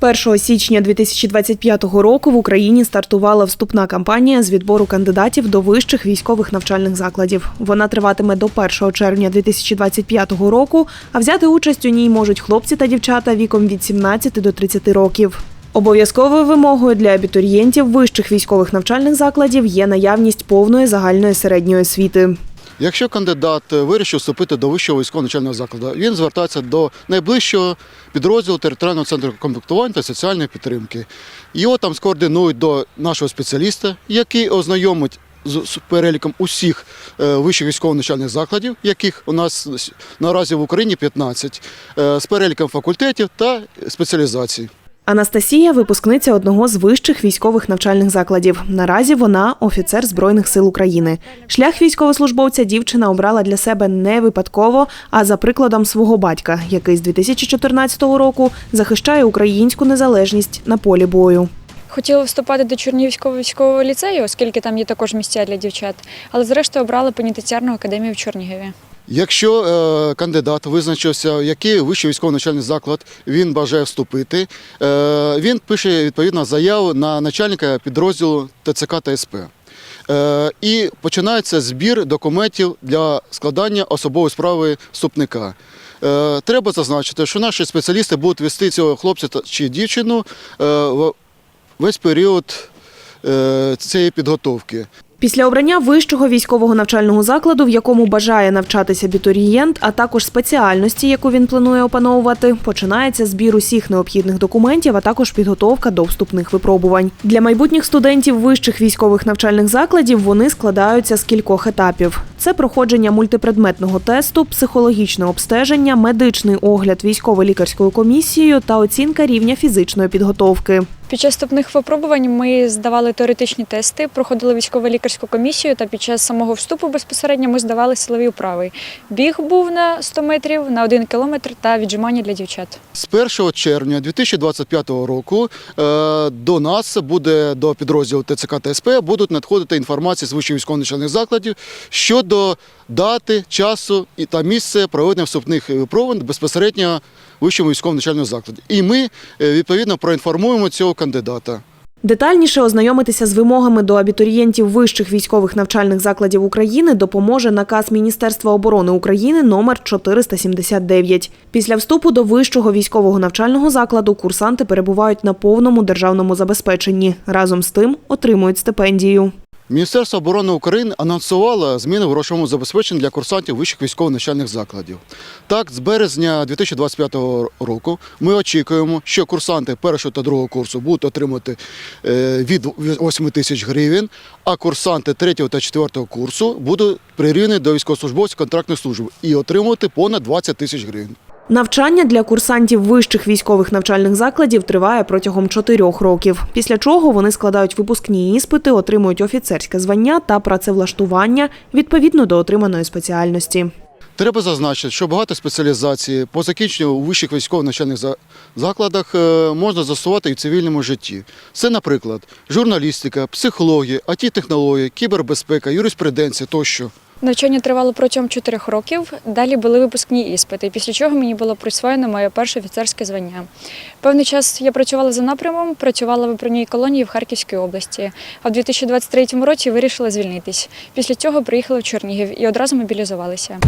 1 січня 2025 року в Україні стартувала вступна кампанія з відбору кандидатів до вищих військових навчальних закладів. Вона триватиме до 1 червня 2025 року, а взяти участь у ній можуть хлопці та дівчата віком від 17 до 30 років. Обов'язковою вимогою для абітурієнтів вищих військових навчальних закладів є наявність повної загальної середньої освіти. Якщо кандидат вирішив вступити до вищого військового навчального закладу, він звертається до найближчого підрозділу територіального центру комплектування та соціальної підтримки. Його там скоординують до нашого спеціаліста, який ознайомить з переліком усіх е, вищих військово навчальних закладів, яких у нас наразі в Україні 15, е, з переліком факультетів та спеціалізацій. Анастасія випускниця одного з вищих військових навчальних закладів. Наразі вона офіцер Збройних сил України. Шлях військовослужбовця дівчина обрала для себе не випадково, а за прикладом свого батька, який з 2014 року захищає українську незалежність на полі бою. Хотіла вступати до Чернігівського військового ліцею, оскільки там є також місця для дівчат, але зрештою обрала пенітенціарну академію в Чернігові. Якщо е, кандидат визначився, який вищий військовий навчальний заклад він бажає вступити, е, він пише відповідно заяву на начальника підрозділу ТЦК та СП. Е, і починається збір документів для складання особової справи вступника. Е, треба зазначити, що наші спеціалісти будуть вести цього хлопця чи дівчину е, весь період е, цієї підготовки. Після обрання вищого військового навчального закладу, в якому бажає навчатися абітурієнт, а також спеціальності, яку він планує опановувати, починається збір усіх необхідних документів, а також підготовка до вступних випробувань. Для майбутніх студентів вищих військових навчальних закладів вони складаються з кількох етапів: це проходження мультипредметного тесту, психологічне обстеження, медичний огляд військово-лікарською комісією та оцінка рівня фізичної підготовки. Під час вступних випробувань ми здавали теоретичні тести, проходили військово-лікарську комісію, та під час самого вступу безпосередньо ми здавали силові вправи. Біг був на 100 метрів, на 1 кілометр та віджимання для дівчат. З 1 червня 2025 року е, до нас буде до підрозділу ТЦК та СП будуть надходити інформація з вищих військово-навчальних закладів щодо дати, часу і та місце проведення вступних випробувань безпосередньо вищому військово-навчальному закладі. І ми е, відповідно проінформуємо цього кандидата. Детальніше ознайомитися з вимогами до абітурієнтів вищих військових навчальних закладів України допоможе наказ Міністерства оборони України номер 479. Після вступу до вищого військового навчального закладу курсанти перебувають на повному державному забезпеченні. Разом з тим отримують стипендію. Міністерство оборони України анонсувало зміни в грошовому забезпеченні для курсантів вищих військово-навчальних закладів. Так, з березня 2025 року ми очікуємо, що курсанти першого та другого курсу будуть отримати е, від 8 тисяч гривень, а курсанти третього та четвертого курсу будуть прирівняні до військовослужбовців контрактної служби і отримувати понад 20 тисяч гривень. Навчання для курсантів вищих військових навчальних закладів триває протягом чотирьох років. Після чого вони складають випускні іспити, отримують офіцерське звання та працевлаштування відповідно до отриманої спеціальності. Треба зазначити, що багато спеціалізацій по закінченню у вищих військово-навчальних закладах е, можна застосувати і в цивільному житті. Це, наприклад, журналістика, психологія, IT-технології, кібербезпека, юриспруденція тощо. Навчання тривало протягом чотирьох років. Далі були випускні іспити, після чого мені було присвоєно моє перше офіцерське звання. Певний час я працювала за напрямом, працювала в виправній колонії в Харківській області. А в 2023 році вирішила звільнитись. Після цього приїхала в Чернігів і одразу мобілізувалася.